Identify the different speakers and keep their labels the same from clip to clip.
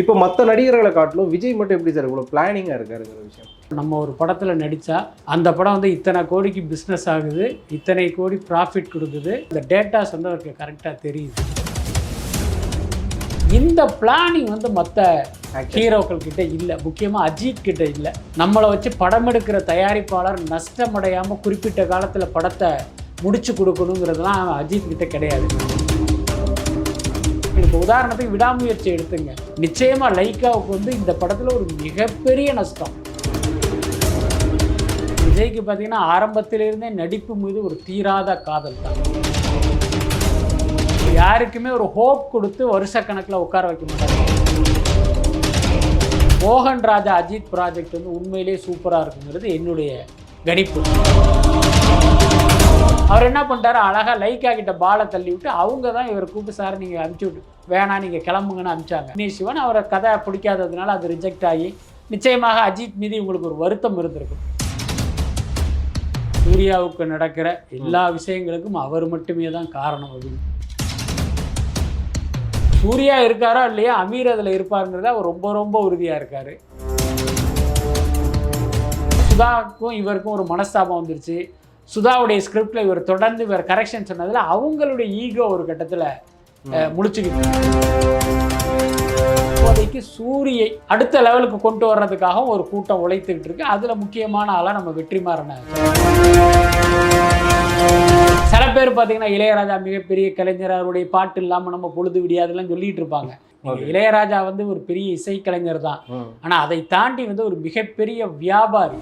Speaker 1: இப்போ மற்ற நடிகர்களை காட்டிலும் விஜய் மட்டும் எப்படி சார் இவ்வளோ பிளானிங்காக இருக்காருங்கிற விஷயம்?
Speaker 2: நம்ம ஒரு படத்தில் நடித்தா அந்த படம் வந்து இத்தனை கோடிக்கு பிஸ்னஸ் ஆகுது இத்தனை கோடி ப்ராஃபிட் கொடுக்குது. இந்த டேட்டாஸ் வந்து அவருக்கு கரெக்டாக தெரியுது. இந்த பிளானிங் வந்து மற்ற ஹீரோக்கள் கிட்ட இல்லை. முக்கியமாக அஜித் கிட்ட இல்லை. நம்மளை வச்சு படம் எடுக்கிற தயாரிப்பாளர் நஷ்டமடையாமல் குறிப்பிட்ட காலத்தில் படத்தை முடிச்சு கொடுக்கணுங்கிறதுலாம் அஜித் கிட்ட கிடையாது. உதாரணத்துக்கு விடாமுயற்சி எடுத்துங்க. நிச்சயமாக லைக்காவுக்கு வந்து இந்த படத்தில் ஒரு மிகப்பெரிய நஷ்டம். விஜய்க்கு பார்த்தீங்கன்னா ஆரம்பத்திலிருந்தே நடிப்பு மீது ஒரு தீராத காதல் தான். யாருக்குமே ஒரு ஹோப் கொடுத்து வருஷ கணக்கில் உட்கார வைக்க மாட்டாங்க. மோகன் ராஜா அஜித் ப்ராஜெக்ட் வந்து உண்மையிலேயே சூப்பராக இருக்குங்கிறது என்னுடைய கணிப்பு. அவர் என்ன பண்ணிட்டாரு? அழகாக லைக்கா கிட்ட பாலை தள்ளி விட்டு அவங்க தான் இவர் கூப்பிட்டு சார் நீங்கள் அனுப்பிச்சி விட்டு வேணாம் நீங்கள் கிளம்புங்கன்னு அனுப்பிச்சாங்க. வினீத் சிவன் அவரை கதை பிடிக்காததுனால அது ரிஜெக்ட் ஆகி நிச்சயமாக அஜித் மீது உங்களுக்கு ஒரு வருத்தம் இருந்திருக்கும். சூர்யாவுக்கு நடக்கிற எல்லா விஷயங்களுக்கும் அவர் மட்டுமே தான் காரணம் அப்படின்னு. சூர்யா இருக்காரோ இல்லையா? அமீர் அதில் இருப்பாருங்கிறத அவர் ரொம்ப ரொம்ப உறுதியாக இருக்கார். சுதாவுக்கும் இவருக்கும் ஒரு மனஸ்தாபம் வந்துருச்சு. சுதாவுடைய ஸ்கிரிப்டில் இவர் தொடர்ந்து இவர் கரெக்ஷன் சொன்னதில் அவங்களுடைய ஈகோ ஒரு கட்டத்தில் முடிச்சுக்கிட்டு இப்போதைக்கு சூரியை அடுத்த லெவலுக்கு கொண்டு வர்றதுக்காகவும் ஒரு கூட்டம் உழைத்துக்கிட்டு இருக்கு. அதில் முக்கியமான ஆளாக நம்ம வெற்றிமாறன சில பேர் பார்த்தீங்கன்னா இளையராஜா மிகப்பெரிய கலைஞர் அவருடைய பாட்டு இல்லாமல் நம்ம பொழுது விடியாதுலாம் சொல்லிட்டு இருப்பாங்க. இளையராஜா வந்து ஒரு பெரிய இசைக்கலைஞர் தான். ஆனால் அதை தாண்டி வந்து ஒரு மிகப்பெரிய வியாபாரி.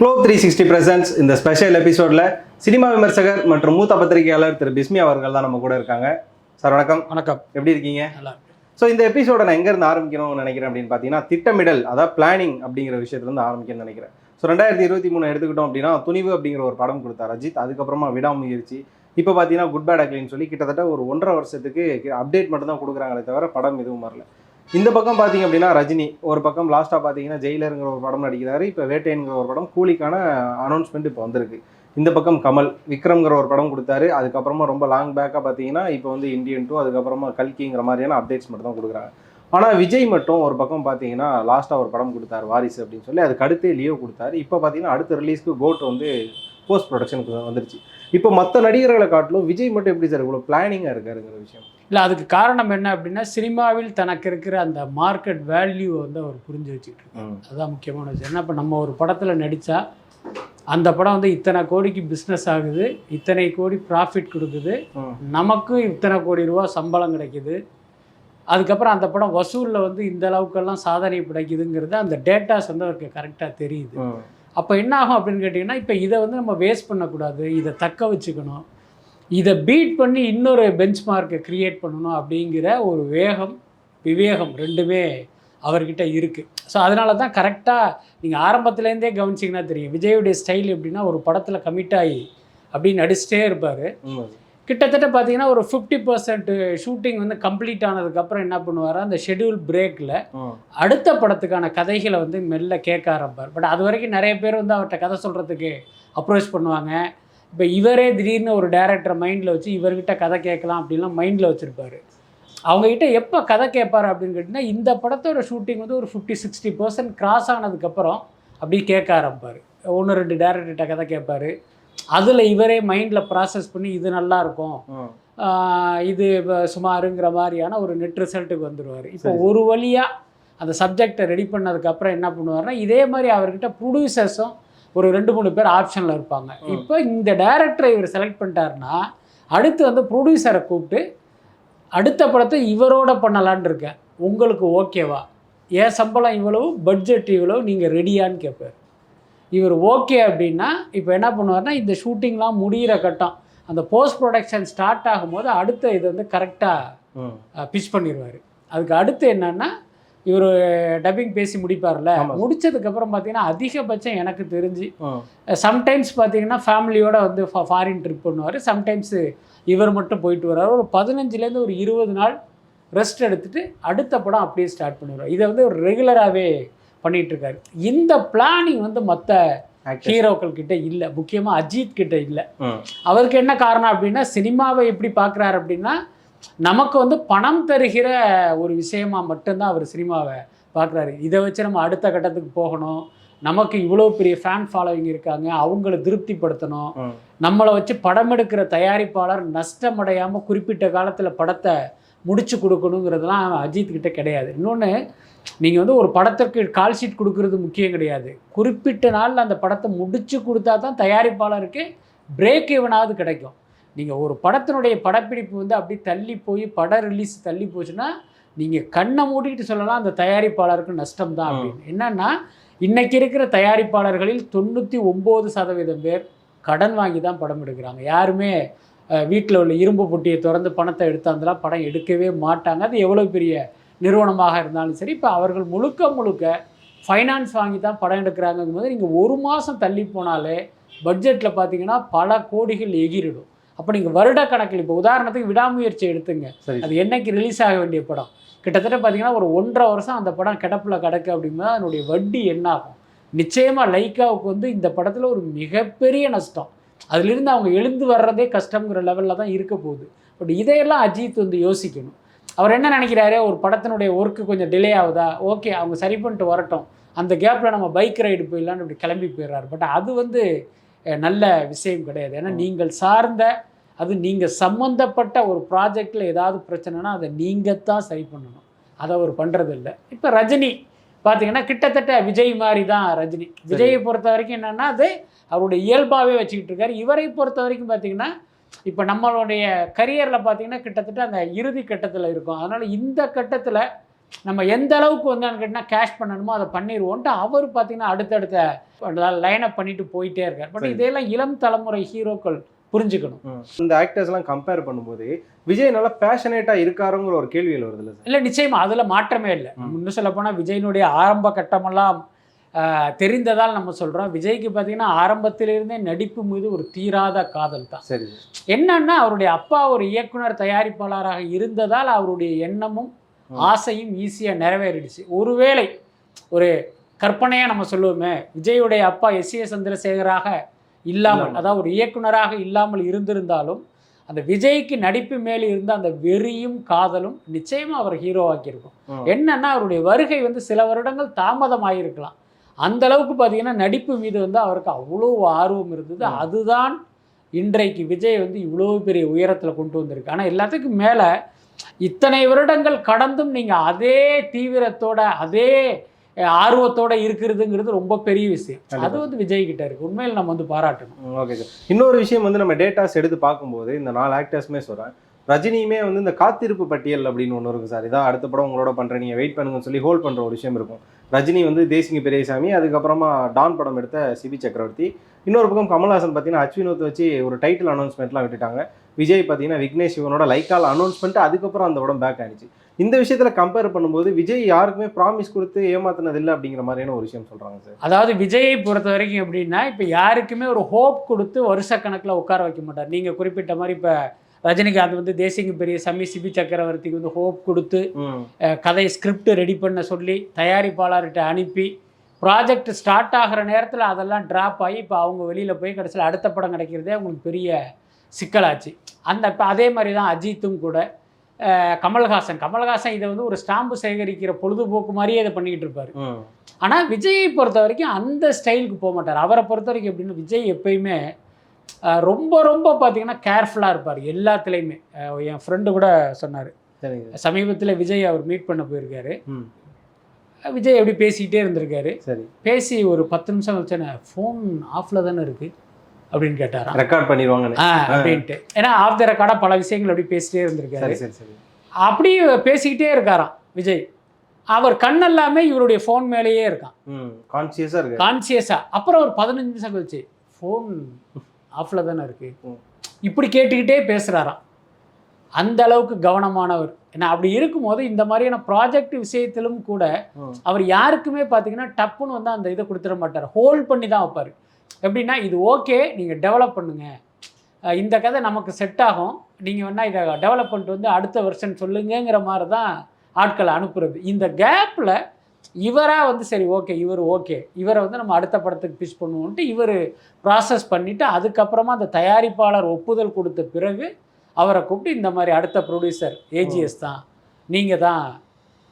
Speaker 1: குளோப் த்ரீ சிக்ஸ்டி பிரசன்ஸ் இந்த ஸ்பெஷல் எபிசோடில் சினிமா விமர்சகர் மற்றும் மூத்த பத்திரிகையாளர் திரு பிஸ்மி அவர்கள் தான் நம்ம கூட இருக்காங்க. சார் வணக்கம்.
Speaker 2: வணக்கம்.
Speaker 1: எப்படி இருக்கீங்க. ஸோ இந்த எபிசோட நான் எங்கேருந்து ஆரம்பிக்கணும்னு நினைக்கிறேன் அப்படின்னு பார்த்தீங்கன்னா திட்டமிடல் அதாவது பிளானிங் அப்படிங்கிற விஷயத்துலேருந்து ஆரம்பிக்கணும்னு நினைக்கிறேன். ஸோ ரெண்டாயிரத்தி இருபத்தி மூணு எடுத்துக்கிட்டோம் அப்படின்னா துணிவு அப்படிங்கிற ஒரு படம் கொடுத்தார் அஜித். அதுக்கப்புறமா விடாமுயற்சி. இப்போ பார்த்தீங்கன்னா குட் பேட் அக்லின்னு சொல்லி கிட்டத்தட்ட ஒரு ஒன்றரை வருஷத்துக்கு அப்டேட் மட்டும் தான் கொடுக்குறாங்களே தவிர படம் எதுவும் வரல. இந்த பக்கம் பார்த்தீங்க அப்படின்னா ரஜினி ஒரு பக்கம் லாஸ்ட்டாக பார்த்தீங்கன்னா ஜெயிலருங்கிற ஒரு படம் நடிக்கிறாரு. இப்போ வேட்டைங்கிற ஒரு படம் கூலிக்கான அனௌன்ஸ்மெண்ட் இப்போ வந்திருக்கு. இந்த பக்கம் கமல் விக்ரம்ங்கிற ஒரு படம் கொடுத்தாரு. அதுக்கப்புறமா ரொம்ப லாங் பேக்காக பார்த்தீங்கன்னா இப்போ வந்து இந்தியன் டூ அதுக்கப்புறமா கல்கிங்கிற மாதிரியான அப்டேட்ஸ் மட்டும் தான் கொடுக்குறாங்க. ஆனால் விஜய் மட்டும் ஒரு பக்கம் பார்த்தீங்கன்னா லாஸ்ட்டாக ஒரு படம் கொடுத்தாரு வாரிசு அப்படின்னு சொல்லி அதுக்கு அடுத்தே லியோ கொடுத்தாரு. இப்போ பார்த்தீங்கன்னா அடுத்த ரிலீஸ்க்கு கோட் வந்து போஸ்ட் ப்ரொடக்ஷனுக்கு வந்துருச்சு. இப்போ மற்ற நடிகர்களை காட்டிலும் விஜய் மட்டும் எப்படி சார் இவ்வளோ பிளானிங்காக இருக்காருங்கிற விஷயம்
Speaker 2: இல்லை அதுக்கு காரணம் என்ன அப்படின்னா சினிமாவில் தனக்கு இருக்கிற அந்த மார்க்கெட் வேல்யூ வந்து அவர் புரிஞ்சு வச்சுக்கிட்டு இருக்காரு. அதுதான் முக்கியமான விஷயம் ஏன்னா இப்போ நம்ம ஒரு படத்தில் நடித்தா அந்த படம் வந்து இத்தனை கோடிக்கு பிஸ்னஸ் ஆகுது இத்தனை கோடி ப்ராஃபிட் கொடுக்குது. நமக்கும் இத்தனை கோடி ரூபா சம்பளம் கிடைக்குது அதுக்கப்புறம் அந்த படம் வசூலில் வந்து இந்த அளவுக்கெல்லாம் சாதனை கிடைக்குதுங்கிறது அந்த டேட்டாஸ் வந்து அவருக்கு கரெக்டாக தெரியுது. அப்போ என்ன ஆகும் அப்படின்னு கேட்டிங்கன்னா இப்போ இதை வந்து நம்ம வேஸ்ட் பண்ணக்கூடாது. இதை தக்க வச்சுக்கணும். இதை பீட் பண்ணி இன்னொரு பெஞ்ச் மார்க்கை க்ரியேட் பண்ணணும் அப்படிங்கிற ஒரு வேகம் விவேகம் ரெண்டுமே அவர்கிட்ட இருக்குது ஸோ அதனால தான் கரெக்டாக நீங்கள் ஆரம்பத்துலேருந்தே கவனிச்சிங்கன்னா தெரியும். விஜயுடைய ஸ்டைல் எப்படின்னா ஒரு படத்தில் கமிட் ஆகி அப்படின்னு நடிச்சிட்டே இருப்பார். கிட்டத்தட்ட பார்த்தீங்கன்னா ஒரு ஃபிஃப்டி பர்சன்ட் ஷூட்டிங் வந்து கம்ப்ளீட் ஆனதுக்கப்புறம் என்ன பண்ணுவார்? அந்த ஷெட்யூல் பிரேக்கில். அடுத்த படத்துக்கான கதைகளை வந்து மெல்ல கேட்க ஆரம்பிப்பார். பட் அது வரைக்கும் நிறைய பேர் வந்து அவர்கிட்ட கதை சொல்கிறதுக்கு அப்ரோச் பண்ணுவாங்க. இப்போ இவரே திடீர்னு ஒரு டேரக்டரை மைண்டில் வச்சு இவர்கிட்ட கதை கேட்கலாம் அப்படின்லாம் மைண்டில் வச்சுருப்பாரு. அவங்ககிட்ட எப்போ கதை கேட்பாரு அப்படின்னு கேட்டிங்கன்னா இந்த படத்தோட ஷூட்டிங் வந்து ஒரு ஃபிஃப்டி சிக்ஸ்டி பர்சன்ட் கிராஸ் ஆனதுக்கப்புறம் அப்படி கேட்க ஆரம்பிப்பார். ஒன்று ரெண்டு டேரக்டர்கிட்ட கதை கேட்பாரு. அதில் இவரே மைண்டில் ப்ராசஸ் பண்ணி இது நல்லா இருக்கும். இது சுமாருங்கிற மாதிரியான ஒரு நெட் ரிசல்ட்டுக்கு வந்துடுவார் இப்போ. ஒரு வழியாக அந்த சப்ஜெக்டை ரெடி பண்ணதுக்கப்புறம் என்ன பண்ணுவார்னா இதே மாதிரி அவர்கிட்ட ப்ரொடியூசர்ஸும் ஒரு ரெண்டு மூணு பேர் ஆப்ஷனில் இருப்பாங்க. இப்போ இந்த டேரக்டரை இவர் செலக்ட் பண்ணிட்டாருன்னா அடுத்து வந்து ப்ரொடியூசரை கூப்பிட்டு அடுத்த படத்தை இவரோட பண்ணலான்னு இருக்கேன். உங்களுக்கு ஓகேவா ஏன் சம்பளம் இவ்வளவு பட்ஜெட் இவ்வளவு நீங்கள் ரெடியான்னு கேட்பார் இவர் ஓகே அப்படின்னா இப்போ என்ன பண்ணுவார்னா இந்த ஷூட்டிங்லாம் முடிகிற கட்டம் அந்த போஸ்ட் ப்ரொடக்ஷன் ஸ்டார்ட் ஆகும்போது அடுத்த இது வந்து கரெக்டாக. பிச் பண்ணிடுவார் அதுக்கு அடுத்து என்னன்னா இவர் டப்பிங் பேசி முடிப்பார்ல. முடிச்சதுக்கப்புறம் பார்த்தீங்கன்னா அதிகபட்சம் எனக்கு தெரிஞ்சு. சம்டைம்ஸ் பார்த்தீங்கன்னா ஃபேமிலியோட வந்து ஃபாரின் ட்ரிப் பண்ணுவார் சம்டைம்ஸ் இவர் மட்டும் போயிட்டு வர்றாரு ஒரு பதினஞ்சுலேருந்து ஒரு இருபது நாள் ரெஸ்ட் எடுத்துட்டு அடுத்த படம் அப்படியே ஸ்டார்ட் பண்ணிடுவார் இதை வந்து ஒரு ரெகுலராகவே பண்ணிட்டு இருக்காரு இந்த பிளானிங் வந்து மற்ற. ஹீரோக்கள் கிட்ட இல்லை. முக்கியமாக அஜித் கிட்ட இல்லை. அவருக்கு என்ன காரணம் அப்படின்னா சினிமாவை எப்படி பார்க்குறாரு அப்படின்னா நமக்கு வந்து பணம் தருகிற ஒரு விஷயமா மட்டும்தான் அவர் சினிமாவை பார்க்குறாரு. இதை வச்சு நம்ம அடுத்த கட்டத்துக்கு போகணும். நமக்கு இவ்வளோ பெரிய ஃபேன் ஃபாலோவிங் இருக்காங்க. அவங்கள திருப்திப்படுத்தணும். நம்மளை வச்சு படம் எடுக்கிற தயாரிப்பாளர் நஷ்டமடையாமல் குறிப்பிட்ட காலத்தில் படத்தை முடிச்சு கொடுக்கணுங்கிறதுலாம் அஜித் கிட்ட கிடையாது. இன்னொன்று நீங்கள் வந்து ஒரு படத்திற்கு கால் ஷீட் கொடுக்கறது முக்கியம் கிடையாது. குறிப்பிட்ட நாளில் அந்த படத்தை முடிச்சு கொடுத்தா தான் தயாரிப்பாளருக்கு பிரேக் இவனாவது கிடைக்கும். நீங்கள் ஒரு படத்தினுடைய படப்பிடிப்பு வந்து அப்படி தள்ளி போய் படம் ரிலீஸ் தள்ளி போச்சுன்னா நீங்கள் கண்ணை மூடிட்டு சொல்லலாம் அந்த தயாரிப்பாளருக்கு நஷ்டம் தான் அப்படின்னு. என்னன்னா இன்னைக்கு இருக்கிற தயாரிப்பாளர்களில் தொண்ணூற்றி ஒம்பது சதவீதம் பேர் கடன் வாங்கி தான் படம் எடுக்கிறாங்க. யாருமே வீட்டில் உள்ள இரும்பு பொட்டியை திறந்து பணத்தை எடுத்தாந்தெல்லாம் படம் எடுக்கவே மாட்டாங்க. அது எவ்வளோ பெரிய நிறுவனமாக இருந்தாலும் சரி இப்போ அவர்கள் முழுக்க முழுக்க ஃபைனான்ஸ் வாங்கி தான் படம் எடுக்கிறாங்கும் போது நீங்கள் ஒரு மாதம் தள்ளி போனாலே பட்ஜெட்டில் பார்த்தீங்கன்னா பல கோடிகள் எகிரிடும். அப்போ நீங்கள் வருட கணக்கில் இப்போ உதாரணத்துக்கு விடாமுயற்சி எடுத்துங்க.
Speaker 1: சரி.
Speaker 2: அது என்னைக்கு ரிலீஸ் ஆக வேண்டிய படம்? கிட்டத்தட்ட பார்த்தீங்கன்னா ஒரு ஒன்றரை வருஷம் அந்த படம் கிடப்பில் கிடக்கு அப்படிங்கும்போது அதனுடைய வட்டி என்ன ஆகும் நிச்சயமாக லைக்காவுக்கு வந்து இந்த படத்தில் ஒரு மிகப்பெரிய நஷ்டம். அதிலிருந்து அவங்க எழுந்து வர்றதே கஷ்டங்கிற லெவலில் தான் இருக்க போகுது. பட் இதையெல்லாம் அஜித் வந்து யோசிக்கணும். அவர் என்ன நினைக்கிறாரு? ஒரு படத்தினுடைய ஒர்க்கு கொஞ்சம் டிலே ஆகுதா? ஓகே அவங்க சரி பண்ணிட்டு வரட்டும். அந்த கேப்பில் நம்ம பைக் ரைடு போயிடலான்னு இப்படி கிளம்பி போயிடுறாரு. பட் அது வந்து நல்ல விஷயம் கிடையாது. ஏன்னா நீங்கள் சார்ந்த அது நீங்கள் சம்மந்தப்பட்ட ஒரு ப்ராஜெக்டில் ஏதாவது பிரச்சனைனா அதை நீங்கள் தான் சரி பண்ணணும். அதை அவர் பண்ணுறது இல்லை இப்போ ரஜினி பார்த்தீங்கன்னா கிட்டத்தட்ட விஜய் மாதிரி தான் ரஜினி. விஜயை பொறுத்த வரைக்கும் என்னென்னா அது அவருடைய இயல்பாகவே வச்சுக்கிட்டு இருக்காரு. இவரை பொறுத்த வரைக்கும் பார்த்தீங்கன்னா இப்போ நம்மளுடைய கரியரில் பார்த்தீங்கன்னா கிட்டத்தட்ட அந்த இறுதி கட்டத்தில் இருக்கும். அதனால் இந்த கட்டத்தில் நம்ம எந்த அளவுக்கு வந்து கேட்டால் கேஷ் பண்ணணுமோ அதை பண்ணிடுவோன்ட்டு அவர் பார்த்தீங்கன்னா அடுத்தடுத்த லைனப் பண்ணிட்டு போயிட்டே இருக்கார். பட். இதையெல்லாம் இளம் தலைமுறை ஹீரோக்கள் புரிஞ்சுக்கணும்.
Speaker 1: இந்த ஆக்டர்ஸ் எல்லாம் கம்பேர் பண்ணும்போது விஜய் நல்லா பேஷனேட்டா இருக்காருங்கிற ஒரு கேள்விகள் வருது இல்ல சார்.
Speaker 2: இல்லை நிச்சயமா. அதில் மாற்றமே இல்லை. இன்னும் சொல்லப்போனால் விஜயினுடைய ஆரம்ப கட்டமெல்லாம் தெரிந்ததால் நம்ம சொல்கிறோம் விஜய்க்கு பார்த்தீங்கன்னா ஆரம்பத்திலிருந்தே நடிப்பு மீது ஒரு தீராத காதல் தான்.
Speaker 1: சரி
Speaker 2: என்னன்னா அவருடைய அப்பா ஒரு இயக்குனர் தயாரிப்பாளராக இருந்ததால் அவருடைய எண்ணமும். ஆசையும் ஈஸியாக நிறைவேறிடுச்சு. ஒருவேளை ஒரு கற்பனையாக நம்ம சொல்லுவோமே விஜயுடைய அப்பா எஸ். ஏ. சந்திரசேகராக இல்லாமல். அதாவது ஒரு இயக்குனராக இல்லாமல் இருந்திருந்தாலும் அந்த விஜய்க்கு நடிப்பு மேல் இருந்த அந்த வெறியும் காதலும் நிச்சயமாக அவர் ஹீரோவாக்கியிருக்கும். என்னன்னா அவருடைய வருகை வந்து சில வருடங்கள் தாமதமாயிருக்கலாம். அந்த அளவுக்கு பார்த்தீங்கன்னா நடிப்பு மீது வந்து அவருக்கு அவ்வளோ ஆர்வம் இருந்தது. அதுதான் இன்றைக்கு விஜய் வந்து இவ்வளோ பெரிய உயரத்தில் கொண்டு வந்திருக்கு. ஆனால் எல்லாத்துக்கும் மேலே இத்தனை வருடங்கள் கடந்தும் நீங்கள் அதே தீவிரத்தோட அதே ஆர்வத்தோட இருக்கிறதுங்கிறது ரொம்ப பெரிய விஷயம். அது. வந்து விஜய் கிட்ட இருக்கு. உண்மையில் நம்ம வந்து பாராட்டணும்.
Speaker 1: Okay sir. இன்னொரு விஷயம் வந்து நம்ம டேட்டாஸ் எடுத்து பார்க்கும்போது இந்த நாலு ஆக்டர்ஸுமே சொல்கிறேன் ரஜினியுமே வந்து இந்த காத்திருப்பு பட்டியல் அப்படின்னு ஒன்று இருக்கும் சார். இதான் அடுத்த படம் உங்களோட பண்ணுறேன் நீங்கள் வெயிட் பண்ணுங்கன்னு சொல்லி ஹோல்ட் பண்ணுற ஒரு விஷயம் இருக்கும். ரஜினி வந்து தேசிங்க பெரியசாமி அதுக்கப்புறமா டான் படம் எடுத்த சிபி சக்கரவர்த்தி. இன்னொரு பக்கம் கமல்ஹாசன் பார்த்தீங்கன்னா அச்வினோத் வச்சு ஒரு டைட்டில் அனௌன்ஸ்மெண்ட்லாம் விட்டுட்டாங்க. விஜய் பார்த்தீங்கன்னா விக்னேஷ் சிவனோட லைக்கால் அனௌன்ஸ் பண்ணிட்டு அதுக்கப்புறம் அந்த படம் பேக் ஆனிச்சு இந்த விஷயத்தில் கம்பேர் பண்ணும்போது விஜய் யாருக்குமே ப்ராமிஸ் கொடுத்து ஏமாத்தினது இல்லை அப்படிங்கிற மாதிரியான ஒரு விஷயம் சொல்கிறாங்க சார்.
Speaker 2: அதாவது விஜயை பொறுத்த வரைக்கும் எப்படின்னா இப்போ யாருக்குமே ஒரு ஹோப் கொடுத்து வருஷ கணக்கில் உட்கார வைக்க மாட்டார். நீங்கள் குறிப்பிட்ட மாதிரி இப்போ ரஜினிகாந்த் வந்து தேசிங்க பெரிய சமி சிபி சக்கரவர்த்திக்கு வந்து ஹோப் கொடுத்து கதை ஸ்கிரிப்ட் ரெடி பண்ண சொல்லி தயாரிப்பாளர்கிட்ட அனுப்பி ப்ராஜெக்ட் ஸ்டார்ட் ஆகிற நேரத்தில் அதெல்லாம் ட்ராப் ஆகி இப்போ அவங்க வெளியில் போய் கடைசியில் அடுத்த படம் கிடைக்கிறதே அவங்களுக்கு பெரிய சிக்கலாச்சு. அந்த இப்போ அதே மாதிரி தான் அஜித்தும் கூட கமல்ஹாசன். கமல்ஹாசன் இதை வந்து ஒரு ஸ்டாம்பு சேகரிக்கிற பொழுதுபோக்கு மாதிரியே இதை பண்ணிக்கிட்டு இருப்பார். ஆனால் விஜயை பொறுத்த வரைக்கும் அந்த ஸ்டைலுக்கு போக மாட்டார் அவரை பொறுத்த வரைக்கும் எப்படின்னா விஜய் எப்பயுமே ரொம்ப ரொம்ப பார்த்தீங்கன்னா கேர்ஃபுல்லாக இருப்பார். எல்லாத்துலேயுமே. என் ஃப்ரெண்டு கூட சொன்னார். சமீபத்தில் விஜய் அவர் மீட் பண்ண போயிருக்காரு. விஜய் எப்படி பேசிக்கிட்டே இருந்திருக்காரு.
Speaker 1: சரி.
Speaker 2: பேசி ஒரு பத்து நிமிஷம் கழிச்சோன்னே ஃபோன் ஆஃபில் தானே இருக்குது அப்படின்னு கேட்டாராம்.
Speaker 1: ரெக்கார்ட் பண்ணிடுவாங்கன்னு.
Speaker 2: ஆ அப்படின்ட்டு. ஏன்னா ஆஃப் த ரெக்கார்டாக பல விஷயங்கள் அப்படி பேசிட்டே இருந்திருக்காரு.
Speaker 1: சரி சரி சரி.
Speaker 2: அப்படி பேசிக்கிட்டே இருக்காராம் விஜய். அவர் கண்ணெல்லாமே இவருடைய ஃபோன் மேலேயே இருக்கான்
Speaker 1: கான்சியஸாக இருக்கு
Speaker 2: கான்சியஸாக அப்புறம் ஒரு பதினஞ்சு நிமிஷம் கழிச்சு ஃபோன் ஆஃபில் தானே இருக்குது. இப்படி கேட்டுக்கிட்டே பேசுகிறாராம் அந்த அளவுக்கு கவனமானவர். ஏன்னா அப்படி இருக்கும்போது இந்த மாதிரியான ப்ராஜெக்ட் விஷயத்திலும் கூட. அவர் யாருக்குமே பார்த்தீங்கன்னா டப்புன்னு வந்து அந்த இதை கொடுத்துட மாட்டார். ஹோல்ட் பண்ணி தான் வைப்பார். எப்படின்னா இது ஓகே நீங்கள் டெவலப் பண்ணுங்க. இந்த கதை நமக்கு செட் ஆகும். நீங்கள் வேணா இதை டெவலப் பண்ணிட்டு வந்து அடுத்த வருஷன் சொல்லுங்கங்கிற மாதிரி தான் ஆட்களை அனுப்புறது. இந்த கேப்பில் இவராக வந்து சரி ஓகே இவர் ஓகே இவரை வந்து நம்ம அடுத்த படத்துக்கு பிச் பண்ணுவோன்ட்டு இவர் ப்ராசஸ் பண்ணிவிட்டு அதுக்கப்புறமா அந்த தயாரிப்பாளர் ஒப்புதல் கொடுத்த பிறகு அவரை கூப்பிட்டு இந்த மாதிரி அடுத்த ப்ரொடியூசர் ஏஜிஎஸ் தான் நீங்கள் தான்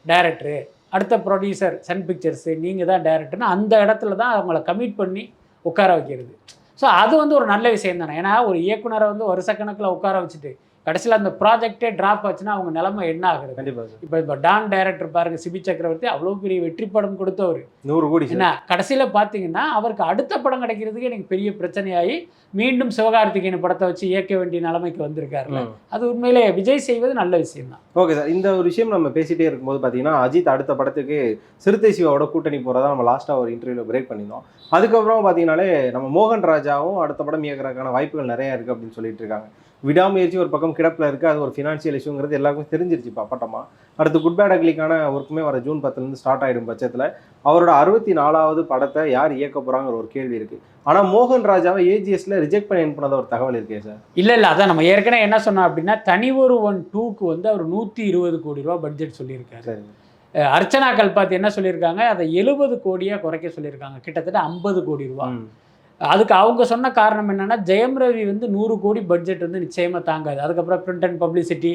Speaker 2: டைரக்டரு அடுத்த ப்ரொடியூசர் சன் பிக்சர்ஸு நீங்கள் தான் டைரக்டர்னு அந்த இடத்துல தான் அவங்கள கமிட் பண்ணி உட்கார வைக்கிறது. ஸோ அது வந்து ஒரு நல்ல விஷயம் தானே. ஏன்னா ஒரு இயக்குனரை வந்து வருஷக்கணக்கில் உட்கார வச்சுட்டு கடைசியில் அந்த ப்ராஜெக்டே ட்ராப் ஆச்சுன்னா அவங்க நிலைமை என்ன ஆகுறது?
Speaker 1: கண்டிப்பா சார்.
Speaker 2: இப்போ இப்போ டான் டைரக்டர் பாருங்க சிபி சக்கரவர்த்தி அவ்வளோ பெரிய வெற்றி படம் கொடுத்தவர்.
Speaker 1: நூறு கோடி
Speaker 2: என்ன? கடைசியில் பார்த்தீங்கன்னா அவருக்கு அடுத்த படம் கிடைக்கிறதுக்கு எனக்கு பெரிய பிரச்சனையாகி மீண்டும் சிவகார்த்திகேயன் படத்தை வச்சு இயக்க வேண்டிய நிலைமைக்கு வந்திருக்காருல்ல. அது உண்மையிலே விஜய் செய்வது நல்ல விஷயம் தான்.
Speaker 1: ஓகே சார் இந்த ஒரு விஷயம் நம்ம பேசிட்டே இருக்கும்போது பார்த்தீங்கன்னா அஜித் அடுத்த படத்துக்கு சிறுத்தை சிவாவோட கூட்டணி போகிறதா நம்ம லாஸ்ட்டாக ஒரு இன்டர்வியூவில் பிரேக் பண்ணியிருந்தோம். அதுக்கப்புறம் பார்த்தீங்கன்னாலே நம்ம மோகன் ராஜாவும் அடுத்த படம் இயக்குறதுக்கான வாய்ப்புகள் நிறைய இருக்குது அப்படின்னு சொல்லிட்டு இருக்காங்க. விடாமுயற்சி ஒரு பக்கம் கிடப்பில் இருக்குது. அது ஒரு ஃபினான்ஷியல் இஷ்யூங்கிறது எல்லாருக்கும் தெரிஞ்சிருச்சு இப்போ அப்பட்டமா. அடுத்து குட் பேட் அக்லிக்கான ஒர்க்குமே வர ஜூன் பத்துலேருந்து ஸ்டார்ட் ஆகிடும் பட்சத்தில். அவரோட அறுபத்தி நாலாவது படத்தை யார் இயக்க போகிறாங்கிற ஒரு கேள்வி இருக்குது ஆனால் மோகன் ராஜாவை ஏஜிஎஸ்ல ரிஜெக்ட் பண்ணி அனுப்புனதா ஒரு தகவல் இருக்கே சார்
Speaker 2: இல்லை இல்லை அதான் நம்ம ஏற்கனவே என்ன சொன்னோம் அப்படின்னா தனி ஒரு ஒன் டூக்கு வந்து அவர் நூற்றி இருபது கோடி ரூபா பட்ஜெட் சொல்லியிருக்காரு. அர்ச்சனா கல்பாத்தி என்ன சொல்லியிருக்காங்க? அதை எழுபது கோடியாக குறைக்க சொல்லியிருக்காங்க. கிட்டத்தட்ட ஐம்பது கோடி ரூபா. அதுக்கு அவங்க சொன்ன காரணம் என்னன்னா ஜெயம் ரவி வந்து நூறு கோடி பட்ஜெட் வந்து நிச்சயமா தாங்காது. அதுக்கப்புறம் பிரிண்ட் அண்ட் பப்ளிசிட்டி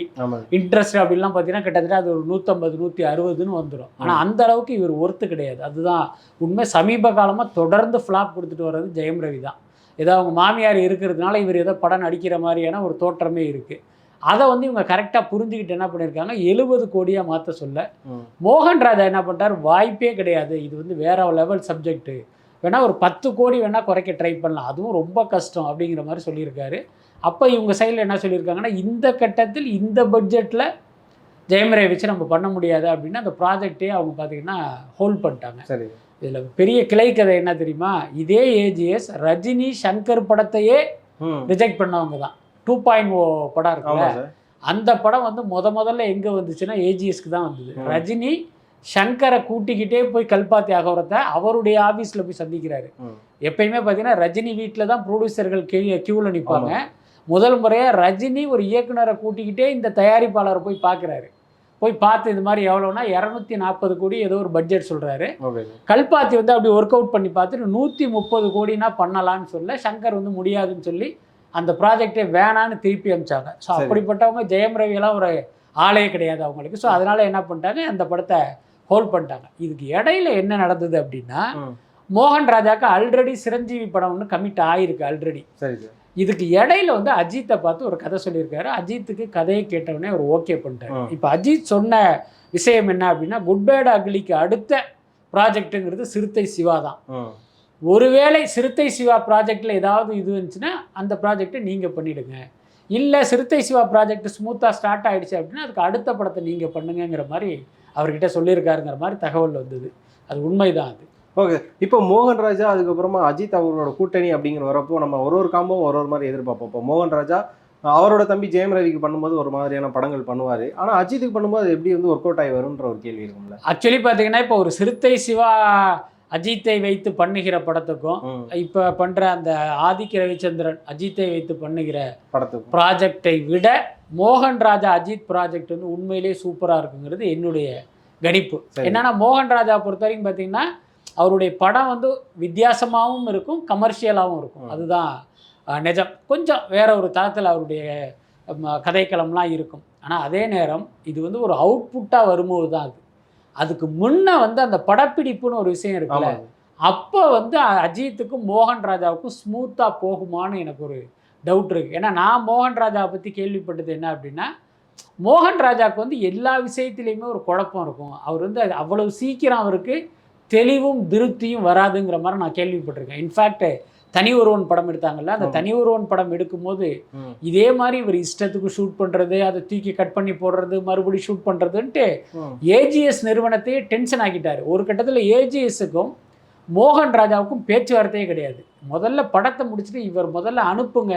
Speaker 2: இன்ட்ரெஸ்ட் அப்படிலாம் பார்த்தீங்கன்னா கிட்டத்தட்ட அது ஒரு நூற்றம்பது நூற்றி அறுபதுன்னு வந்துடும் ஆனால் அந்த அளவுக்கு இவர் ஒர்த்து கிடையாது. அதுதான் உண்மை. சமீப காலமாக தொடர்ந்து ஃப்ளாப் கொடுத்துட்டு வர்றது ஜெயம் ரவி தான். ஏதோ அவங்க மாமியார் இருக்கிறதுனால இவர் ஏதோ படம் நடிக்கிற மாதிரியான ஒரு தோற்றமே இருக்குது அதை வந்து இவங்க கரெக்டாக புரிஞ்சுக்கிட்டு என்ன பண்ணியிருக்காங்க? எழுபது கோடியாக மாற்ற சொல்ல. மோகன் ராஜா என்ன பண்ணிட்டார்? வாய்ப்பே கிடையாது. இது வந்து வேற லெவல் சப்ஜெக்ட்டு வேணா ஒரு பத்து கோடி வேணா குறைக்க ட்ரை பண்ணலாம். அதுவும் ரொம்ப கஷ்டம் அப்படிங்கிற மாதிரி சொல்லியிருக்காரு. அப்போ இவங்க சைடில் என்ன சொல்லியிருக்காங்கன்னா இந்த கட்டத்தில் இந்த பட்ஜெட்டில் ஜெயமரை வச்சு நம்ம பண்ண முடியாது அப்படின்னு அந்த ப்ராஜெக்டே அவங்க பார்த்தீங்கன்னா ஹோல்ட் பண்ணிட்டாங்க.
Speaker 1: சரி.
Speaker 2: இதில் பெரிய கிளை கதை என்ன தெரியுமா? இதே ஏஜிஎஸ் ரஜினி சங்கர் படத்தையே ரிஜெக்ட் பண்ணவங்க தான். டூ பாயிண்ட் ஓ படம் இருக்குல்ல. அந்த படம் வந்து முத முதல்ல எங்கே வந்துச்சுன்னா ஏஜிஎஸ்க்கு தான் வந்தது. ரஜினி சங்கரை கூட்டிக்கிட்டே போய் கல்பாத்தி அகவரத்தை அவருடைய ஆஃபீஸில் போய் சந்திக்கிறாரு. எப்பயுமே பார்த்தீங்கன்னா ரஜினி வீட்டில் தான் ப்ரொடியூசர்கள் கே கியூவில் நிற்பாங்க முதல் முறையாக ரஜினி ஒரு இயக்குனரை கூட்டிக்கிட்டே இந்த தயாரிப்பாளரை போய் பார்க்குறாரு போய் பார்த்து இது மாதிரி எவ்வளோனா இரநூத்தி நாற்பது கோடி ஏதோ ஒரு பட்ஜெட் சொல்கிறாரு கல்பாத்தி வந்து அப்படி ஒர்க் அவுட் பண்ணி பார்த்துட்டு நூற்றி முப்பது கோடினா பண்ணலான்னு சொல்ல சங்கர் வந்து முடியாதுன்னு சொல்லி அந்த ப்ராஜெக்டே வேணான்னு திருப்பி அமிச்சாங்க. ஸோ. அப்படிப்பட்டவங்க ஜெயம் ரவியெல்லாம் ஒரு ஆளே கிடையாது அவங்களுக்கு. ஸோ அதனால என்ன பண்ணிட்டாங்க அந்த படத்தை ஹோல்ட் பண்ணிட்டாங்க. இதுக்கு இடையில என்ன நடந்தது அப்படின்னா. மோகன் ராஜாக்கு ஆல்ரெடி சிரஞ்சீவி படம் ஒன்று கமிட் ஆயிருக்கு ஆல்ரெடி
Speaker 1: சரி
Speaker 2: இதுக்கு இடையில வந்து அஜித்தை பார்த்து ஒரு கதை சொல்லியிருக்காரு. அஜித்துக்கு கதையை கேட்டவுடனே அவர் ஓகே பண்ணிட்டாரு. இப்போ அஜித் சொன்ன விஷயம் என்ன அப்படின்னா குட் பேட் அக்லிக்கு அடுத்த ப்ராஜெக்ட்டுங்கிறது சிறுத்தை சிவா தான். ஒருவேளை சிறுத்தை சிவா ப்ராஜெக்டில் ஏதாவது இது இருந்துச்சுன்னா அந்த ப்ராஜெக்டை நீங்கள் பண்ணிடுங்க. இல்லை சிறுத்தை சிவா ப்ராஜெக்ட் ஸ்மூத்தாக ஸ்டார்ட் ஆயிடுச்சு அப்படின்னா அதுக்கு அடுத்த படத்தை நீங்கள் பண்ணுங்கங்கிற மாதிரி அவர்கிட்ட சொல்லியிருக்காருங்கிற மாதிரி தகவல் வந்தது. அது உண்மைதான் அது.
Speaker 1: ஓகே. இப்போ மோகன் ராஜா அதுக்கப்புறமா அஜித் அவரோட கூட்டணி அப்படிங்கிற வரப்போ நம்ம ஒரு ஒரு காம்பவும் ஒரு ஒரு மாதிரி எதிர்பார்ப்போம். இப்போ மோகன் ராஜா அவரோட தம்பி ஜெயம் ரவிக்கு பண்ணும்போது ஒரு மாதிரியான படங்கள் பண்ணுவார். ஆனால் அஜித்துக்கு பண்ணும்போது அது எப்படி வந்து ஒர்க் அவுட் ஆகி வரும்ன்ற ஒரு கேள்வி இருக்கும்ல.
Speaker 2: ஆக்சுவலி பார்த்தீங்கன்னா இப்போ ஒரு சிறுத்தை சிவா அஜித்தை வைத்து பண்ணுகிற படத்துக்கும் இப்போ பண்ணுற அந்த ஆதிக்க ரவிச்சந்திரன் அஜித்தை வைத்து பண்ணுகிற
Speaker 1: படத்துக்கு
Speaker 2: ப்ராஜெக்டை விட மோகன் ராஜா அஜித் ப்ராஜெக்ட் வந்து உண்மையிலேயே சூப்பராக இருக்குங்கிறது என்னுடைய கணிப்பு. என்னன்னா மோகன் ராஜா பொறுத்த வரைக்கும் பார்த்தீங்கன்னா அவருடைய படம் வந்து வித்தியாசமாகவும் இருக்கும் கமர்ஷியலாகவும் இருக்கும். அதுதான் நிஜம். கொஞ்சம் வேற ஒரு தளத்தில் அவருடைய கதைக்களம்லாம் இருக்கும். ஆனால் அதே நேரம் இது வந்து ஒரு அவுட்புட்டாக வரும்போது தான் அது. அதுக்கு முன்ன வந்து அந்த படப்பிடிப்புன்னு ஒரு விஷயம் இருக்குல்ல. அப்போ வந்து அஜித்துக்கும் மோகன் ராஜாவுக்கும் ஸ்மூத்தாக போகுமான்னு எனக்கு ஒரு டவுட் இருக்குது ஏன்னா நான் மோகன் ராஜாவை பற்றி கேள்விப்பட்டது என்ன அப்படின்னா மோகன் ராஜாவுக்கு வந்து எல்லா விஷயத்துலேயுமே ஒரு குழப்பம் இருக்கும். அவர் வந்து அவ்வளவு சீக்கிரம் அவருக்கு தெளிவும் திருப்தியும் வராதுங்கிற மாதிரி நான் கேள்விப்பட்டிருக்கேன். இன்ஃபேக்ட் தனி ஒருவன் படம் எடுத்தாங்கல்ல அந்த. தனி ஒருவன் படம் எடுக்கும்போது இதே மாதிரி இவர் இஷ்டத்துக்கு ஷூட் பண்ணுறது அதை தூக்கி கட் பண்ணி போடுறது மறுபடியும் ஷூட் பண்ணுறதுன்ட்டு
Speaker 1: ம்
Speaker 2: ஏஜிஎஸ் நிறுவனத்தையே டென்ஷன் ஆக்கிட்டாரு. ஒரு கட்டத்தில் ஏஜிஎஸ்ஸுக்கும் மோகன் ராஜாவுக்கும் பேச்சுவார்த்தையே கிடையாது. முதல்ல படத்தை முடிச்சுட்டு இவர் முதல்ல அனுப்புங்க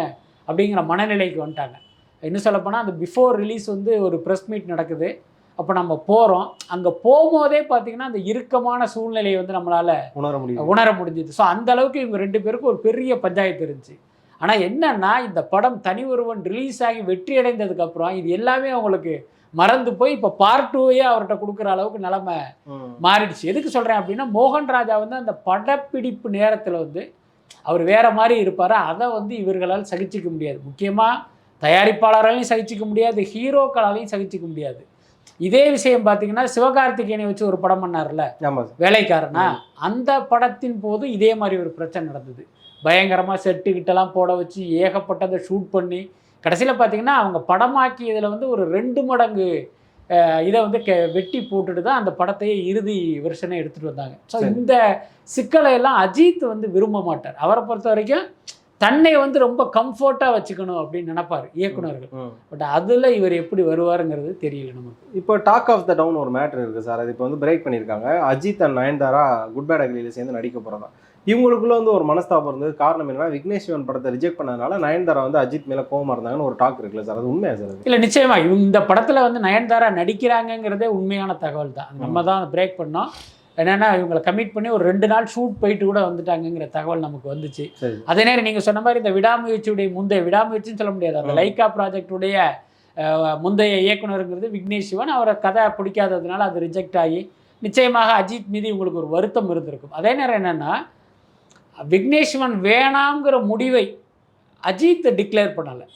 Speaker 2: அப்படிங்கிற மனநிலைக்கு வந்துட்டாங்க. இன்னும் சொல்லப்போனால் அந்த பிஃபோர் ரிலீஸ் வந்து ஒரு ப்ரெஸ் மீட் நடக்குது. அப்போ நம்ம போகிறோம் அங்கே போகும்போதே பார்த்தீங்கன்னா அந்த இறுக்கமான சூழ்நிலையை வந்து நம்மளால்
Speaker 1: உணர முடியும்
Speaker 2: உணர முடிஞ்சுது. ஸோ அந்த அளவுக்கு இவங்க ரெண்டு பேருக்கும் ஒரு பெரிய பஞ்சாயத்து இருந்துச்சு. ஆனால் என்னன்னா இந்த படம் தனி ஒருவன் ரிலீஸ் ஆகி வெற்றி அடைந்ததுக்கப்புறம் இது எல்லாமே அவங்களுக்கு மறந்து போய் இப்போ பார்ட் டூவே அவர்கிட்ட கொடுக்குற அளவுக்கு நிலமை. மாறிடுச்சு. எதுக்கு சொல்கிறேன் அப்படின்னா மோகன் ராஜா வந்து அந்த படப்பிடிப்பு நேரத்தில் வந்து அவர் வேற மாதிரி இருப்பார். அதை வந்து இவர்களால் சகிச்சிக்க முடியாது. முக்கியமாக தயாரிப்பாளராலையும் சகிச்சிக்க முடியாது ஹீரோக்களாலையும் சகிச்சிக்க முடியாது. இதே விஷயம் பார்த்தீங்கன்னா சிவகார்த்திகேயனை வச்சு ஒரு படம் பண்ணார்ல. வேலைக்காரனா? அந்த படத்தின் போது இதே மாதிரி ஒரு பிரச்சனை நடந்தது. பயங்கரமாக செட்டுக்கிட்டலாம் போட வச்சு ஏகப்பட்டதை ஷூட் பண்ணி கடைசியில் பார்த்தீங்கன்னா அவங்க படமாக்கியதில் வந்து ஒரு ரெண்டு மடங்கு இதை வந்து கெ வெட்டி போட்டுட்டு தான் அந்த படத்தையே இறுதி வெர்ஷனே எடுத்துகிட்டு வந்தாங்க. ஸோ. இந்த சிக்கலை எல்லாம் அஜித் வந்து விரும்ப மாட்டார். அவரை பொறுத்த வரைக்கும் தன்னை வந்து ரொம்ப கம்ஃபர்ட்டாக வச்சுக்கணும் அப்படின்னு நினைப்பார் இயக்குனர்கள்.
Speaker 1: ம்.
Speaker 2: பட் அதில் இவர் எப்படி வருவாருங்கிறது தெரியல நமக்கு.
Speaker 1: இப்போ டாக் ஆஃப் த டவுன் ஒரு மேட்ரு இருக்குது சார். அது இப்போ வந்து பிரேக் பண்ணியிருக்காங்க. Ajith and Nayanthara good bad அக்லியில் சேர்ந்து நடிக்க போகிறதா இவங்களுக்குள்ள வந்து ஒரு மனஸ்தாபம் இருந்தது. காரணம் என்னன்னா விக்னேஷ் சிவன் படத்தை ரிஜெக்ட் பண்ணதுனால நயன்தாரா வந்து அஜித் மேலே கோவமா இருந்தாங்கன்னு ஒரு டாக் இருக்குல்ல சார். அது உண்மையா சார்
Speaker 2: இல்லை நிச்சயமா. இந்த படத்தில் வந்து நயன்தாரா நடிக்கிறாங்கங்கிறதே உண்மையான தகவல் தான். நம்ம தான் பிரேக் பண்ணோம். என்னென்னா இவங்களை கமிட் பண்ணி ஒரு ரெண்டு நாள் ஷூட் போயிட்டு கூட வந்துட்டாங்கங்கிற தகவல் நமக்கு வந்துச்சு. அதே நேரம் நீங்கள் சொன்ன மாதிரி இந்த விடாமுயற்சியுடைய முந்தைய விடாமுயற்சின்னு சொல்ல முடியாது. அந்த. லைக்கா ப்ராஜெக்டுடைய முந்தைய இயக்குனருங்கிறது விக்னேஷ் சிவன். அவரை கதை பிடிக்காததுனால அது ரிஜெக்ட் ஆகி நிச்சயமாக அஜித் மீது இவங்களுக்கு ஒரு வருத்தம் இருந்திருக்கும். அதே நேரம் என்னென்னா விக்னேஷ் சிவன் வேணாங்கிற முடிவை அஜித் டிக்ளேர் பண்ணலை.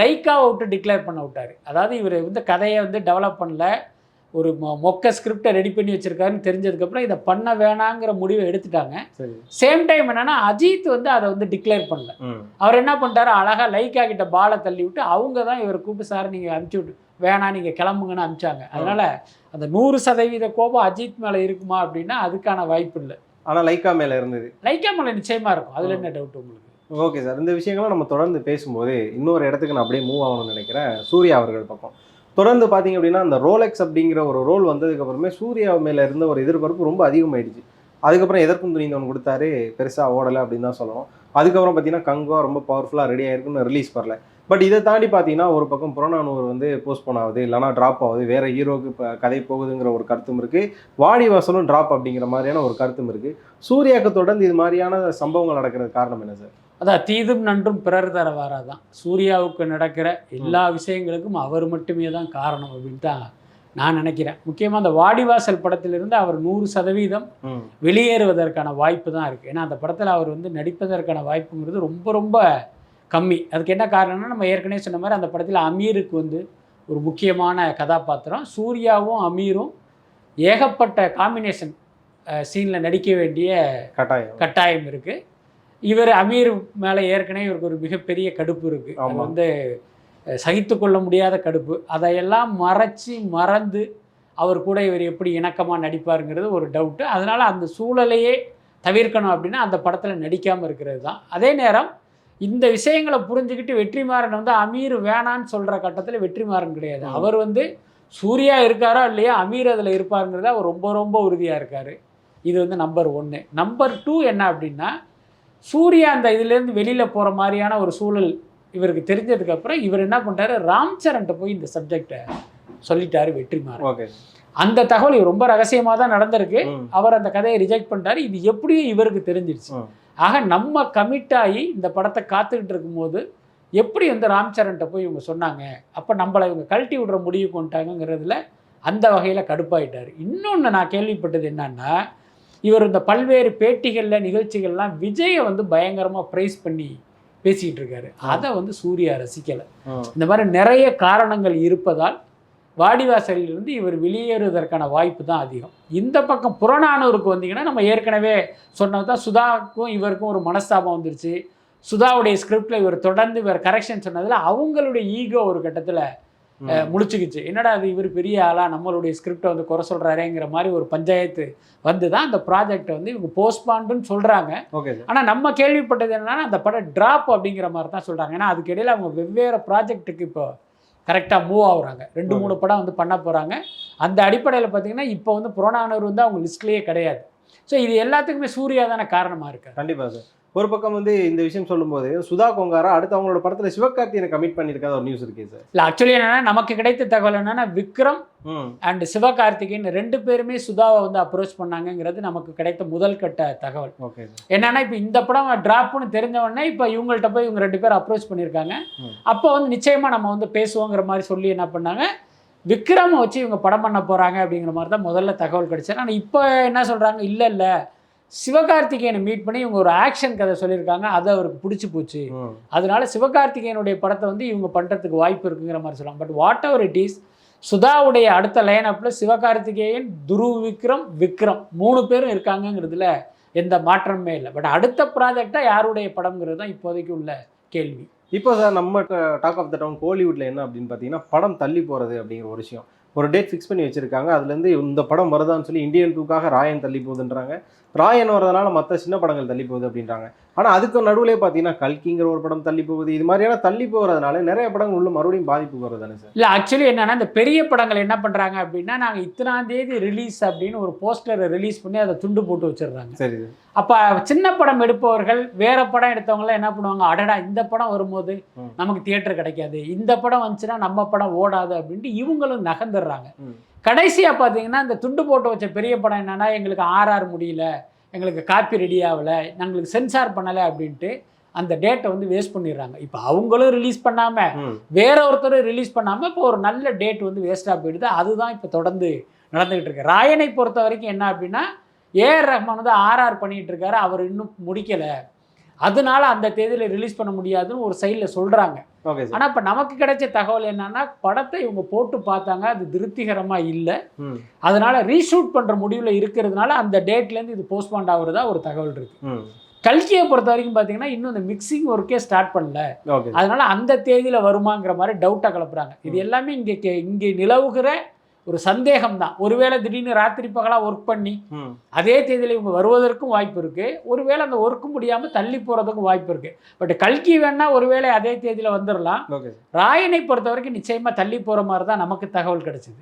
Speaker 2: லைக்காவை விட்டு டிக்ளேர் பண்ண விட்டார். அதாவது இவர் வந்து கதையை வந்து டெவலப் பண்ணல. ஒரு மொக்க ஸ்கிரிப்டை ரெடி பண்ணி வச்சிருக்காருன்னு தெரிஞ்சதுக்கப்புறம் இதை பண்ண வேணாங்கிற முடிவை எடுத்துட்டாங்க. சேம் டைம் என்னன்னா அஜித் வந்து அதை வந்து டிக்ளேர் பண்ணல. அவர் என்ன பண்ணிட்டாரு? அழகா லைக்கா கிட்ட பாலை தள்ளி விட்டு அவங்க தான் இவர் கூப்பிட்டு சார் நீங்க அனுப்பிச்சு விட்டு வேணாம் நீங்க கிளம்புங்கன்னு அனுப்பிச்சாங்க. அதனால அந்த நூறு சதவீத கோபம் அஜித் மேல இருக்குமா அப்படின்னா அதுக்கான வாய்ப்பு இல்லை.
Speaker 1: ஆனால் லைக்கா மேலே இருந்தது.
Speaker 2: லைக்கா மேல நிச்சயமா இருக்கும். அதுல என்ன டவுட் உங்களுக்கு?
Speaker 1: ஓகே சார் இந்த விஷயங்கள்லாம் நம்ம தொடர்ந்து பேசும்போது இன்னொரு இடத்துக்கு நான் அப்படியே மூவ் ஆகணும்னு நினைக்கிறேன். சூர்யா அவர்கள் பக்கம். தொடர்ந்து பார்த்தீங்க அப்படின்னா அந்த ரோலெக்ஸ் அப்படிங்கிற ஒரு ரோல் வந்ததுக்கப்புறமே சூர்யா மேலே இருந்த ஒரு எதிர்பார்ப்பு ரொம்ப அதிகமாயிடுச்சு. அதுக்கப்புறம் எதற்கும் துணிந்தவன் கொடுத்தாரு பெருசாக ஓடலை அப்படின்னு தான் சொல்லணும். அதுக்கப்புறம் பார்த்தீங்கன்னா கங்கோ ரொம்ப பவர்ஃபுல்லாக ரெடி ஆயிருக்குன்னு ரிலீஸ் வரல. பட் இதை தாண்டி பார்த்தீங்கன்னா ஒரு பக்கம் புறநானூறு வந்து போஸ்ட்போன் ஆகுது இல்லைனா ட்ராப் ஆகுது. வேற ஹீரோக்கு இப்போ கதை போகுதுங்கிற ஒரு கருத்தும் இருக்குது வாடி வாசலும் ட்ராப் அப்படிங்கிற மாதிரியான ஒரு கருத்தும் இருக்குது சூர்யாவுக்கு தொடர்ந்து இது மாதிரியான சம்பவங்கள் நடக்கிறது காரணம் என்ன சார்
Speaker 2: அதான் தீதும் நன்றும் பிறர் தர வாராதான். சூர்யாவுக்கு நடக்கிற எல்லா விஷயங்களுக்கும் அவர் மட்டுமே தான் காரணம் அப்படின்னு தான் நான் நினைக்கிறேன். முக்கியமாக அந்த வாடிவாசல் படத்திலிருந்து அவர் நூறு சதவீதம் வெளியேறுவதற்கான வாய்ப்பு தான் இருக்குது ஏன்னா அந்த படத்தில் அவர் வந்து நடிப்பதற்கான வாய்ப்புங்கிறது ரொம்ப ரொம்ப கம்மி. அதுக்கு என்ன காரணம்னா நம்ம ஏற்கனவே சொன்ன மாதிரி அந்த படத்தில் அமீருக்கு வந்து ஒரு முக்கியமான கதாபாத்திரம். சூர்யாவும் அமீரும் ஏகப்பட்ட காம்பினேஷன் சீனில் நடிக்க வேண்டிய
Speaker 1: கட்டாயம்.
Speaker 2: கட்டாயம் இருக்குது இவர் அமீர் மேலே ஏற்கனவே இவருக்கு ஒரு மிகப்பெரிய கடுப்பு இருக்குது அது. வந்து சகித்து கொள்ள முடியாத கடுப்பு. அதையெல்லாம் மறைச்சி மறந்து அவர் கூட இவர் எப்படி இணக்கமாக நடிப்பாருங்கிறது ஒரு டவுட்டு அதனால் அந்த சூழலையே தவிர்க்கணும் அப்படின்னா அந்த படத்தில் நடிக்காமல் இருக்கிறது தான். அதே நேரம் இந்த விஷயங்களை புரிஞ்சுக்கிட்டு வெற்றிமாறன் வந்து அமீர் வேணான்னு சொல்கிற கட்டத்தில் வெற்றிமாறன் கிடையாது. அவர் வந்து சூர்யா இருக்காரோ இல்லையா அமீர் அதில் இருப்பாருங்கிறத அவர் ரொம்ப ரொம்ப உறுதியாக இருக்கார். இது வந்து நம்பர் ஒன்று நம்பர் டூ என்ன அப்படின்னா சூர்யா அந்த இதுலேருந்து வெளியில் போகிற மாதிரியான ஒரு சூழல் இவருக்கு தெரிஞ்சதுக்கப்புறம் இவர் என்ன பண்ணிட்டாரு? ராம் சரண்ட்ட போய் இந்த சப்ஜெக்டை சொல்லிட்டாரு வெற்றிமாறன்.
Speaker 1: ஓகே
Speaker 2: அந்த தகவல் ரொம்ப ரகசியமாக தான் நடந்திருக்கு. அவர் அந்த கதையை ரிஜெக்ட் பண்ணிட்டாரு. இது எப்படியும் இவருக்கு தெரிஞ்சிருச்சு. ஆக நம்ம கமிட் ஆகி இந்த படத்தை காத்துக்கிட்டு இருக்கும்போது எப்படி வந்து ராம் சரண்ட்ட போய் இவங்க சொன்னாங்க? அப்போ நம்மளை இவங்க கழட்டி விடுற முடிவு கொண்டாங்கங்கிறதுல அந்த வகையில் கடுப்பாயிட்டார். இன்னொன்று நான் கேள்விப்பட்டது என்னன்னா இவர் இந்த பல்வேறு பேட்டிகளில் நிகழ்ச்சிகள்லாம் விஜயை வந்து பயங்கரமாக ப்ரைஸ் பண்ணி பேசிக்கிட்டு இருக்காரு அதை வந்து சூர்யா ரசிக்கலை. இந்த மாதிரி நிறைய காரணங்கள் இருப்பதால் வாடிவாசலிலிருந்து இவர் வெளியேறுவதற்கான வாய்ப்பு தான் அதிகம். இந்த பக்கம் புறநானூருக்கு வந்தீங்கன்னா நம்ம ஏற்கனவே சொன்னது தான் சுதாவுக்கும் இவருக்கும் ஒரு மனஸ்தாபம் வந்துருச்சு. சுதாவுடைய ஸ்கிரிப்டில் இவர் தொடர்ந்து இவர் கரெக்ஷன் சொன்னதில் அவங்களுடைய ஈகோ ஒரு கட்டத்தில்
Speaker 1: ம்.
Speaker 2: முழிச்சுக்கிச்சு என்னடா அது இவர் பெரிய ஆளா? நம்மளுடைய ஸ்கிரிப்டை வந்து குறை சொல்கிறாரேங்கிற மாதிரி ஒரு பஞ்சாயத்து வந்து தான் அந்த ப்ராஜெக்டை வந்து இவங்க போஸ்ட்பாண்டுன்னு
Speaker 1: சார்
Speaker 2: ஆனால் நம்ம கேள்விப்பட்டது என்னன்னா அந்த படம் ட்ராப் அப்படிங்கிற மாதிரி தான் சொல்கிறாங்க ஏன்னா அதுக்கு இடையில அவங்க வெவ்வேறு ப்ராஜெக்ட்டுக்கு இப்போ கரெக்டாக மூவ் ஆகுறாங்க. ரெண்டு மூணு படம் வந்து பண்ண போகிறாங்க அந்த அடிப்படையில் பார்த்தீங்கன்னா இப்போ வந்து புறநானூறு வந்து அவங்க லிஸ்ட்லேயே கிடையாது. ஸோ இது எல்லாத்துக்குமே சூர்யா தானே காரணமாக இருக்காரு.
Speaker 1: கண்டிப்பா சார் ஒரு பக்கம் வந்து இந்த விஷயம் சொல்லும்போது சுதா கொங்காரா? அடுத்து அவங்களோட படத்துல சிவகார்த்தியனை கமிட் பண்ணியிருக்காத ஒரு நியூஸ் இருக்கே சார்.
Speaker 2: இல்லை ஆக்சுவலி என்னன்னா நமக்கு கிடைத்த தகவல் என்னன்னா விக்ரம் அண்ட் சிவகார்த்திகேயன் ரெண்டு பேருமே சுதாவை வந்து அப்ரோச் பண்ணாங்கங்கிறது நமக்கு கிடைத்த முதல் கட்ட தகவல்.
Speaker 1: ஓகே
Speaker 2: என்னன்னா இப்போ இந்த படம் ட்ராப்னு தெரிஞ்ச உடனே இப்போ இவங்கள்ட்ட போய் இவங்க ரெண்டு பேரும் அப்ரோச் பண்ணியிருக்காங்க. அப்போ வந்து நிச்சயமாக நம்ம வந்து பேசுவோங்கிற மாதிரி சொல்லி என்ன பண்ணாங்க விக்ரமை வச்சு இவங்க படம் பண்ண போகிறாங்க அப்படிங்கிற மாதிரி தான் முதல்ல தகவல் கிடைச்சது. ஆனால் இப்போ என்ன சொல்கிறாங்க இல்லை இல்லை சிவகார்த்திகேயனை மீட் பண்ணி இவங்க ஒரு ஆக்ஷன் கதை சொல்லியிருக்காங்க. அது அவருக்கு பிடிச்சி போச்சு. அதனால சிவகார்த்திகேயனுடைய படத்தை வந்து இவங்க பண்ணுறதுக்கு வாய்ப்பு இருக்குங்கிற மாதிரி சொல்லுவாங்க but whatever it is சுதாவுடைய அடுத்த லைனப்பில் சிவகார்த்திகேயன் துருவ் விக்ரம் விக்ரம் மூணு பேரும் இருக்காங்கங்கிறதுல எந்த மாற்றமே இல்லை. பட் அடுத்த ப்ராஜெக்டாக யாருடைய படம்ங்கிறது தான் இப்போதைக்கு உள்ள கேள்வி.
Speaker 1: இப்போ சார் நம்ம டாக் ஆஃப் த டவுன் கோலிவுட்ல என்ன அப்படின்னு பார்த்தீங்கன்னா படம் தள்ளி போகிறது அப்படிங்கிற ஒரு விஷயம். ஒரு டேட் ஃபிக்ஸ் பண்ணி வச்சுருக்காங்க. அதுலேருந்து இந்த படம் வருதான்னு சொல்லி இந்தியன் டூக்காக ராயன் தள்ளி போகுதுன்றாங்க. ராயன் வரதுனால மற்ற சின்ன படங்கள் தள்ளி போகுது அப்படின்றாங்க. ஆனால் அதுக்கு நடுவுலே பார்த்தீங்கன்னா கல்கிங்கிற ஒரு படம் தள்ளி போகுது. இது மாதிரியான தள்ளி போகிறதுனால நிறைய படங்கள் உள்ள மறுபடியும் பாதிப்பு வருது தானே சார்?
Speaker 2: இல்லை ஆக்சுவலி என்னன்னா இந்த பெரிய படங்கள் என்ன பண்ணுறாங்க அப்படின்னா நாங்கள் இத்தனாம் தேதி ரிலீஸ் அப்படின்னு ஒரு போஸ்டரை ரிலீஸ் பண்ணி அதை துண்டு போட்டு வச்சிடுறாங்க.
Speaker 1: சரி
Speaker 2: அப்போ சின்ன படம் எடுப்பவர்கள் வேற படம் எடுத்தவங்களாம் என்ன பண்ணுவாங்க? அடடா இந்த படம் வரும்போது. நமக்கு தியேட்டர் கிடைக்காது. இந்த படம் வந்துச்சுன்னா நம்ம படம் ஓடாது அப்படின்ட்டு இவங்களும் நகர்ந்துடுறாங்க. கடைசியாக பார்த்தீங்கன்னா இந்த துண்டு போட்டு வச்ச பெரிய படம் என்னன்னா எங்களுக்கு ஆர்ஆர் முடியல. எங்களுக்கு காப்பி ரெடி ஆகலை எங்களுக்கு சென்சார் பண்ணலை அப்படின்ட்டு அந்த டேட்டை வந்து வேஸ்ட் பண்ணிடுறாங்க. இப்போ அவங்களும் ரிலீஸ் பண்ணாமல் வேற ஒருத்தர் ரிலீஸ் பண்ணாமல் இப்போ ஒரு நல்ல டேட் வந்து வேஸ்ட்டாக போயிடுது. அதுதான் இப்போ தொடர்ந்து நடந்துகிட்டு இருக்கு. ராயனை பொறுத்த வரைக்கும் என்ன அப்படின்னா ஏஆர் ரஹ்மான் வந்து ஆர்ஆர் பண்ணிட்டு இருக்காரு. அவர் இன்னும் முடிக்கலை. அதனால அந்த தேதியில் ரிலீஸ் பண்ண முடியாதுன்னு ஒரு சைடில் சொல்கிறாங்க ஆனால் இப்போ நமக்கு கிடைச்ச தகவல் என்னன்னா படத்தை இவங்க போட்டு பார்த்தாங்க அது திருப்திகரமாக இல்லை. அதனால ரீஷூட் பண்ணுற முடிவில் இருக்கிறதுனால அந்த டேட்லேருந்து இது போஸ்ட்பாண்ட் ஆகுறதா ஒரு தகவல் இருக்கு. கல்கியை பொறுத்த வரைக்கும் பார்த்தீங்கன்னா இன்னும் இந்த மிக்சிங் ஒர்க்கே ஸ்டார்ட் பண்ணல. அதனால அந்த தேதியில் வருமாங்கிற மாதிரி டவுட்டாக கிளப்புறாங்க. இது எல்லாமே இங்கே இங்கே நிலவுகிற ஒரு சந்தேகம் தான் ஒருவேளை திடீர்னு ராத்திரி பகலாக ஒர்க் பண்ணி அதே தேதியில் இவங்க வருவதற்கும் வாய்ப்பு இருக்குது ஒருவேளை அந்த ஒர்க்கு முடியாமல் தள்ளி போகிறதுக்கும் வாய்ப்பு இருக்குது பட் கல்கி வேணா ஒருவேளை அதே தேதியில் வந்துடலாம் ராயனை பொறுத்த வரைக்கும் நிச்சயமாக தள்ளி போகிற மாதிரி தான் நமக்கு தகவல் கிடைச்சிது.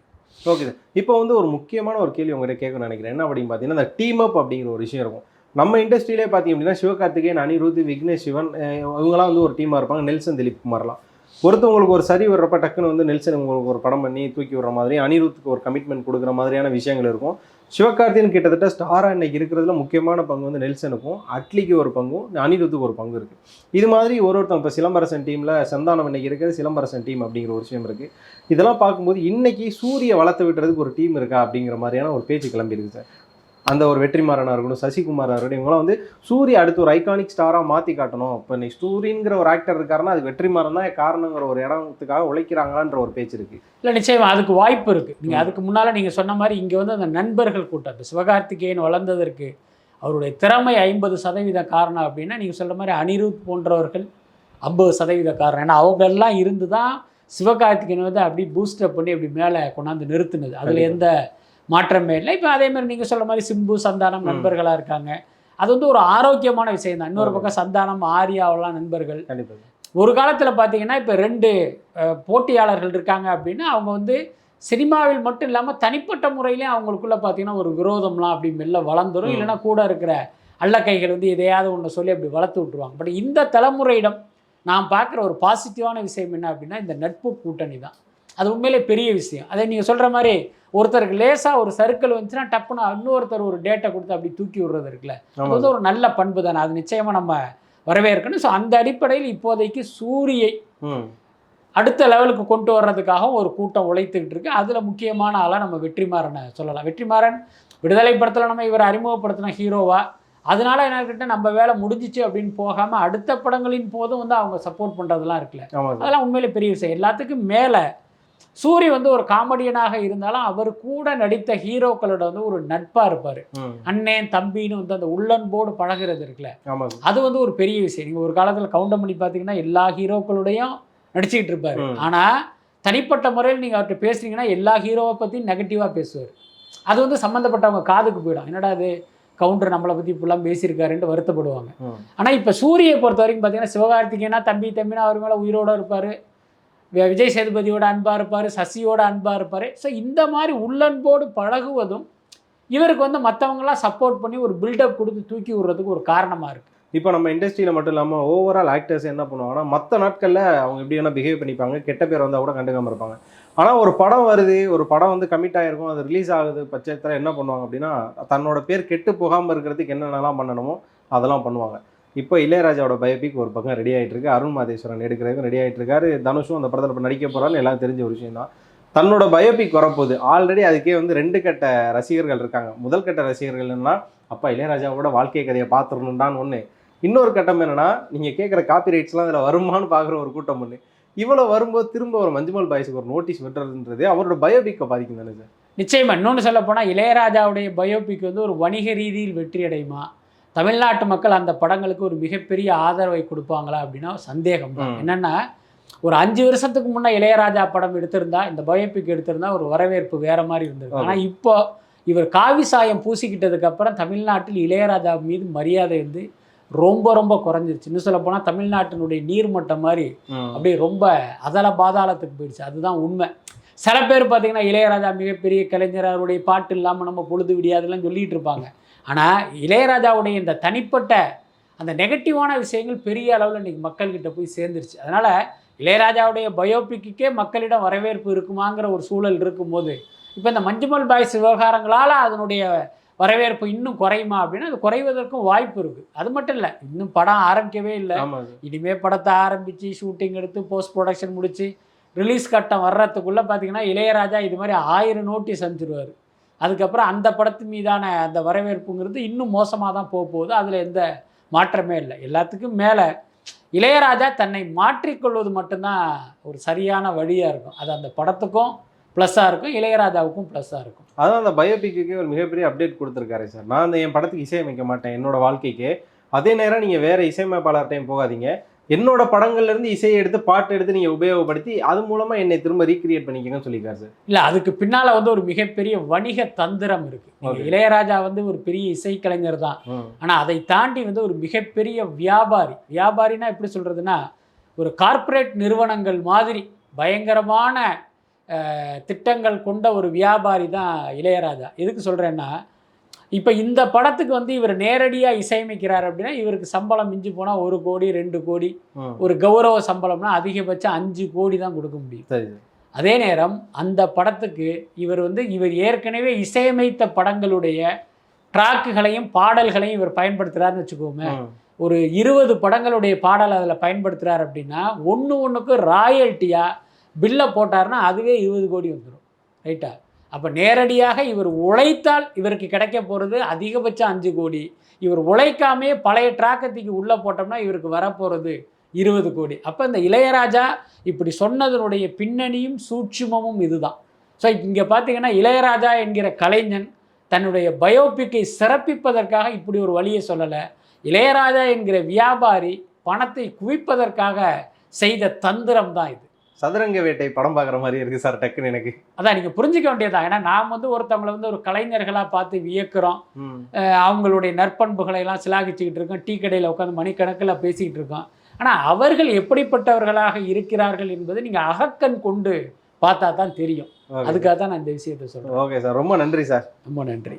Speaker 1: ஓகே சார் இப்போ வந்து ஒரு முக்கியமான ஒரு கேள்வி உங்கள்கிட்ட கேட்கணும்னு நினைக்கிறேன். என்ன அப்படின்னு பார்த்தீங்கன்னா இந்த டீம் அப் அப்படிங்கிற ஒரு விஷயம் இருக்கும். நம்ம இண்டஸ்ட்ரியிலே பார்த்தீங்க அப்படின்னா சிவகார்த்திகேயன் அனிருத் விக்னேஷ் சிவன் இவங்கெல்லாம் வந்து ஒரு டீமாக இருப்பாங்க. நெல்சன் திலீப் குமார்லாம். ஒருத்தவங்களுக்கு ஒரு சரி வர்றப்ப டக்குன்னு வந்து நெல்சன் உங்களுக்கு ஒரு படம் பண்ணி தூக்கி விடுற மாதிரி அனிருத்துக்கு ஒரு கமிட்மெண்ட் கொடுக்குற மாதிரியான விஷயங்கள் இருக்கும். சிவகார்த்தின்னு கிட்டத்தட்ட ஸ்டாராக இன்னைக்கு இருக்கிறதுல முக்கியமான பங்கு வந்து நெல்சனுக்கும் அட்லிக்கு ஒரு பங்கும் அனிருத்துக்கு ஒரு பங்கு இருக்குது இது மாதிரி ஒரு ஒருத்தவங்க இப்போ சிலம்பரசன் டீமில் சந்தானம் இன்னைக்கு இருக்கிறது சிலம்பரசன் டீம் அப்படிங்கிற ஒரு விஷயம் இருக்குது இதெல்லாம் பார்க்கும்போது இன்னைக்கு சூரிய வளர்த்து விட்டுறதுக்கு ஒரு டீம் இருக்கா அப்படிங்கிற மாதிரியான ஒரு பேச்சு கிளம்பியிருக்கு சார். அந்த ஒரு வெற்றிமாறனாக இருக்கட்டும் சசிகுமாராக இருக்கட்டும் இவங்களாம் வந்து சூரிய அடுத்து ஒரு ஐகானிக் ஸ்டாராக மாற்றி காட்டணும். இப்போ இன்னைக்கு சூரியங்கிற ஒரு ஆக்டர் இருக்காருன்னா அது வெற்றிமாறன் தான் காரணங்கிற ஒரு இடத்துக்காக உழைக்கிறாங்களான்ற ஒரு பேச்சு இருக்கு.
Speaker 2: இல்லை நிச்சயமா அதுக்கு வாய்ப்பு இருக்குது நீங்கள் அதுக்கு முன்னால் நீங்கள் சொன்ன மாதிரி இங்கே வந்து அந்த நண்பர்கள் கூட்டம் இப்போ சிவகார்த்திகேயன் வளர்ந்ததற்கு அவருடைய திறமை ஐம்பது சதவீத காரணம் அப்படின்னா நீங்கள் சொல்கிற மாதிரி அனிருத் போன்றவர்கள் ஐம்பது சதவீத காரணம். ஏன்னா அவங்கெல்லாம் இருந்து தான் சிவகார்த்திகேயன் வந்து அப்படி பூஸ்டப் பண்ணி அப்படி மேலே கொண்டாந்து நிறுத்துனது. அதில். எந்த மாற்றமே இல்லை. இப்போ அதே மாதிரி நீங்கள் சொல்ற மாதிரி சிம்பு சந்தானம். நண்பர்களாக இருக்காங்க. அது வந்து ஒரு ஆரோக்கியமான விஷயம் தான் இன்னொரு. பக்கம் சந்தானம் ஆரியாவெல்லாம் நண்பர்கள். ஒரு காலத்தில் பார்த்தீங்கன்னா இப்போ ரெண்டு போட்டியாளர்கள் இருக்காங்க அப்படின்னா அவங்க வந்து சினிமாவில் மட்டும் இல்லாமல் தனிப்பட்ட முறையிலையும் அவங்களுக்குள்ள பார்த்தீங்கன்னா ஒரு விரோதம்லாம் அப்படி மெல்ல வளர்ந்துரும்.
Speaker 1: ம்.
Speaker 2: இல்லைன்னா கூட இருக்கிற அல்லக்கைகள் வந்து எதையாவது ஒன்று சொல்லி அப்படி வளர்த்து விட்டுருவாங்க. பட் இந்த தலைமுறையிடம் நான் பார்க்குற ஒரு பாசிட்டிவான விஷயம் என்ன அப்படின்னா இந்த நட்பு கூட்டணி தான் அது உண்மையிலே பெரிய விஷயம். அதே நீங்கள் சொல்கிற மாதிரி ஒருத்தருக்கு லேசாக ஒரு சர்க்கிள் வந்துச்சுன்னா டப்புன்னு இன்னொருத்தர் ஒரு டேட்டை கொடுத்து அப்படி தூக்கி விடுறது இருக்குல்ல. அது வந்து ஒரு நல்ல பண்பு தானே. அது நிச்சயமாக நம்ம வரவேற்கணும். ஸோ அந்த அடிப்படையில் இப்போதைக்கு சூரியை அடுத்த லெவலுக்கு கொண்டு வர்றதுக்காக ஒரு கூட்டம் உழைத்துக்கிட்டு இருக்கு. அதில் முக்கியமான ஆளாக நம்ம வெற்றிமாறனை சொல்லலாம். வெற்றிமாறன் விடுதலை படத்தில் நம்ம இவரை அறிமுகப்படுத்தின ஹீரோவா. அதனால என்ன நம்ம வேலை முடிஞ்சிச்சு அப்படின்னு போகாமல் அடுத்த படங்களின் போதும் வந்து அவங்க சப்போர்ட் பண்ணுறதுலாம் இருக்குல்ல. அதெல்லாம் உண்மையிலே பெரிய விஷயம். எல்லாத்துக்கும் மேலே சூரி வந்து ஒரு காமெடியனாக இருந்தாலும் அவர் கூட நடித்த ஹீரோக்களோட வந்து ஒரு நட்பாக இருப்பார். அண்ணன் தம்பின்னு வந்து அந்த உள்ளன்போடு பழகுறது இருக்குல்ல. அது வந்து ஒரு பெரிய விஷயம். நீங்கள் ஒரு காலத்தில் கவுண்டம் பண்ணி பார்த்தீங்கன்னா எல்லா ஹீரோக்களோடையும் நடிச்சுக்கிட்டு இருப்பார்.
Speaker 1: ம்.
Speaker 2: ஆனால் தனிப்பட்ட முறையில் நீங்கள் அவர்கிட்ட பேசுனீங்கன்னா எல்லா ஹீரோவை பற்றியும் நெகட்டிவாக பேசுவார். அது வந்து சம்மந்தப்பட்டவங்க காதுக்கு போயிடும். என்னடா அது கவுண்டர் நம்மளை பற்றி இப்படிலாம் பேசியிருக்காருன்ட்டு வருத்தப்படுவாங்க. ஆனால் இப்போ சூரியை பொறுத்த வரைக்கும் பார்த்தீங்கன்னா சிவகார்த்திகேயனா தம்பி தம்பினா அவர் மேலே உயிரோட இருப்பார். விஜய் சேதுபதியோட அன்பாக இருப்பார் சசியோட அன்பாக இருப்பார். ஸோ இந்த மாதிரி உள்ளன்போடு பழகுவதும் இவருக்கு வந்து மற்றவங்களாம் சப்போர்ட் பண்ணி ஒரு பில்டப் கொடுத்து தூக்கி விடுறதுக்கு ஒரு காரணமாக இருக்குது
Speaker 1: இப்போ நம்ம இண்டஸ்ட்ரியில் மட்டும் இல்லாமல் ஓவரால் ஆக்டர்ஸ் என்ன பண்ணுவாங்கன்னா மற்ற நாட்களில் அவங்க எப்படி வேணால் பிஹேவ் பண்ணிப்பாங்க கெட்ட பேர் வந்தால் கூட கண்டுக்காமல் இருப்பாங்க. ஆனால் ஒரு படம் வருது ஒரு படம் வந்து கமிட் ஆகிருக்கும் அது ரிலீஸ் ஆகுது பட்சத்தில் என்ன பண்ணுவாங்க அப்படின்னா தன்னோட பேர் கெட்டு போகாமல் இருக்கிறதுக்கு என்னென்னலாம் பண்ணணுமோ அதெல்லாம் பண்ணுவாங்க. இப்போ இளையராஜாவோட பயோபிக் ஒரு பக்கம் ரெடி ஆகிட்டு இருக்கு அருண் மாதேஸ்வரன் எடுக்கிறதுக்கு ரெடி ஆகிட்டு இருக்காரு தனுஷும் அந்த படத்தில் இப்போ நடிக்க போகிறான்னு எல்லாம் தெரிஞ்ச ஒரு விஷயம் தான் தன்னோட பயோபிக் வரப்போகுது. ஆல்ரெடி அதுக்கே வந்து ரெண்டு கட்ட ரசிகர்கள் இருக்காங்க. முதல் கட்ட ரசிகர்கள்னா அப்பா இளையராஜாவோட வாழ்க்கை கதையை பார்த்துடணுண்டான்னு ஒன்று இன்னொரு கட்டம் என்னென்னா நீங்கள் கேட்குற காப்பி ரைட்ஸ்லாம் அதில் வருமான்னு பார்க்குற ஒரு கூட்டம் ஒன்று இவ்வளோ வரும்போது திரும்ப ஒரு மஞ்சுமல் பாய்ஸுக்கு ஒரு நோட்டீஸ் விட்டுறதுன்றது அவரோட பயோபிக்கை பாதிக்கும் தானே சார்?
Speaker 2: நிச்சயமா. இன்னொன்று சொல்ல போனால் இளையராஜாவுடைய பயோபிக் வந்து ஒரு வணிக ரீதியில் வெற்றி அடையுமா தமிழ்நாட்டு மக்கள் அந்த படங்களுக்கு ஒரு மிகப்பெரிய ஆதரவை கொடுப்பாங்களா அப்படின்னா சந்தேகம் தான். என்னன்னா ஒரு அஞ்சு வருஷத்துக்கு முன்னே இளையராஜா படம் எடுத்திருந்தா இந்த பயோபிக் எடுத்திருந்தா ஒரு வரவேற்பு வேற மாதிரி இருந்தது. ஆனால் இப்போ இவர் காவி சாயம் பூசிக்கிட்டதுக்கு அப்புறம் தமிழ்நாட்டில் இளையராஜா மீது மரியாதை வந்து ரொம்ப ரொம்ப குறைஞ்சிருச்சு. இன்னும் சொல்ல போனால் தமிழ்நாட்டினுடைய நீர்மட்டம் மாதிரி அப்படியே ரொம்ப அதல பாதாளத்துக்கு போயிடுச்சு. அதுதான் உண்மை. சில பேர் பார்த்தீங்கன்னா இளையராஜா மிகப்பெரிய கலைஞர் அவருடைய பாட்டு இல்லாமல் நம்ம பொழுது விடியாதுலாம் சொல்லிட்டு இருப்பாங்க. ஆனால் இளையராஜாவுடைய இந்த தனிப்பட்ட அந்த நெகட்டிவான விஷயங்கள் பெரிய அளவில் இன்னைக்கு மக்கள்கிட்ட போய் சேர்ந்துருச்சு. அதனால் இளையராஜாவுடைய பயோபிக்கே மக்களிடம் வரவேற்பு இருக்குமாங்கிற ஒரு சூழல் இருக்கும்போது இப்போ இந்த மஞ்சுமல் பாய்ஸ் விவகாரங்களால் அதனுடைய வரவேற்பு இன்னும் குறையுமா அப்படின்னா அது குறைவதற்கும் வாய்ப்பு இருக்குது அது மட்டும் இல்லை இன்னும் படம் ஆரம்பிக்கவே இல்லை.
Speaker 1: ஆமாம் சார்
Speaker 2: இனிமே படத்தை ஆரம்பித்து ஷூட்டிங் எடுத்து போஸ்ட் ப்ரொடக்ஷன் முடிச்சு ரிலீஸ் கட்டம் வர்றதுக்குள்ளே பார்த்தீங்கன்னா இளையராஜா இது மாதிரி ஆயிரம் நோட்டீஸ் அனுப்பிச்சிடுவார் அதுக்கப்புறம் அந்த படத்து மீதான அந்த வரவேற்புங்கிறது இன்னும் மோசமாக தான் போக போகுது. அதில் எந்த மாற்றமே இல்லை. எல்லாத்துக்கும் மேலே இளையராஜா தன்னை மாற்றிக்கொள்வது மட்டும்தான் ஒரு சரியான வழியாக இருக்கும். அது அந்த படத்துக்கும் ப்ளஸ்ஸாக இருக்கும் இளையராஜாவுக்கும் ப்ளஸ்ஸாக இருக்கும்.
Speaker 1: அதான் அந்த பயோபிக்கு ஒரு மிகப்பெரிய அப்டேட் கொடுத்துருக்காரு சார். நான் அந்த என் படத்துக்கு இசையமைக்க மாட்டேன். என்னோட வாழ்க்கைக்கு. அதே நேரம் நீங்கள் வேறு இசையமைப்பாளர்கிட்டையும் போகாதீங்க. என்னோட படங்கள்ல இருந்து இசையை எடுத்து பாட்டு எடுத்து நீங்கள் உபயோகப்படுத்தி அது மூலமா என்னை திரும்ப ரீக்ரியேட் பண்ணிக்கங்கன்னு சொல்லியிருக்காரு சார்.
Speaker 2: இல்லை அதுக்கு பின்னால் வந்து ஒரு மிகப்பெரிய வணிக தந்திரம்
Speaker 1: Okay.
Speaker 2: இளையராஜா வந்து ஒரு பெரிய இசைக்கலைஞர் தான். ஆனால் அதை தாண்டி வந்து ஒரு மிகப்பெரிய வியாபாரி வியாபாரினா எப்படி சொல்கிறதுனா ஒரு கார்ப்பரேட் நிறுவனங்கள் மாதிரி பயங்கரமான திட்டங்கள் கொண்ட ஒரு வியாபாரி தான் இளையராஜா. எதுக்கு சொல்கிறேன்னா இப்போ இந்த படத்துக்கு வந்து இவர் நேரடியாக இசையமைக்கிறார் அப்படின்னா இவருக்கு சம்பளம் மிஞ்சி போனால் ஒரு கோடி ரெண்டு கோடி. ஒரு கௌரவ சம்பளம்னா அதிகபட்சம் அஞ்சு கோடி தான் கொடுக்க முடியும். அதே நேரம் அந்த படத்துக்கு இவர் வந்து இவர் ஏற்கனவே இசையமைத்த படங்களுடைய ட்ராக்குகளையும் பாடல்களையும் இவர் பயன்படுத்துகிறாருன்னு வச்சுக்கோமே. ஒரு இருபது படங்களுடைய பாடல் அதில் பயன்படுத்துகிறார் அப்படின்னா ஒன்று ஒன்றுக்கு ராயல்ட்டியாக பில்லை போட்டாருன்னா அதுவே இருபது கோடி வந்துடும் ரைட்டா? அப்போ நேரடியாக இவர் உழைத்தால் இவருக்கு கிடைக்க போகிறது அதிகபட்சம் அஞ்சு கோடி. இவர் உழைக்காமே பழைய டிராக்கத்துக்கு உள்ளே போட்டோம்னா இவருக்கு வரப்போகிறது இருபது கோடி. அப்போ இந்த இளையராஜா இப்படி சொன்னதனுடைய பின்னணியும் சூட்சுமமும் இதுதான். ஸோ இங்கே பார்த்தீங்கன்னா இளையராஜா என்கிற கலைஞன் தன்னுடைய பயோபிக்கை சிறப்பிப்பதற்காக இப்படி ஒரு வழியை சொல்லலை. இளையராஜா என்கிற வியாபாரி பணத்தை குவிப்பதற்காக செய்த தந்திரம் தான் இது.
Speaker 1: சதுரங்க வேட்டை படம் பார்க்குற மாதிரி இருக்கு சார் டக்குன்னு எனக்கு.
Speaker 2: அதான் நீங்கள் புரிஞ்சுக்க வேண்டியதுதான். ஏன்னா நாம் வந்து ஒருத்தவங்களை வந்து ஒரு கலைஞர்களாக பார்த்து வியக்கிறோம். அவங்களுடைய நற்பண்புகளை எல்லாம் சிலாகிச்சுக்கிட்டு இருக்கோம். டீ கடையில் உட்காந்து மணிக்கணக்கில் பேசிக்கிட்டு இருக்கோம். ஆனால் அவர்கள் எப்படிப்பட்டவர்களாக இருக்கிறார்கள் என்பது நீங்கள் அகக்கண் கொண்டு பார்த்தா தான் தெரியும். அதுக்காக தான் நான் இந்த விஷயத்தை சொல்கிறேன்
Speaker 1: ஓகே சார் ரொம்ப நன்றி சார்.
Speaker 2: ரொம்ப நன்றி.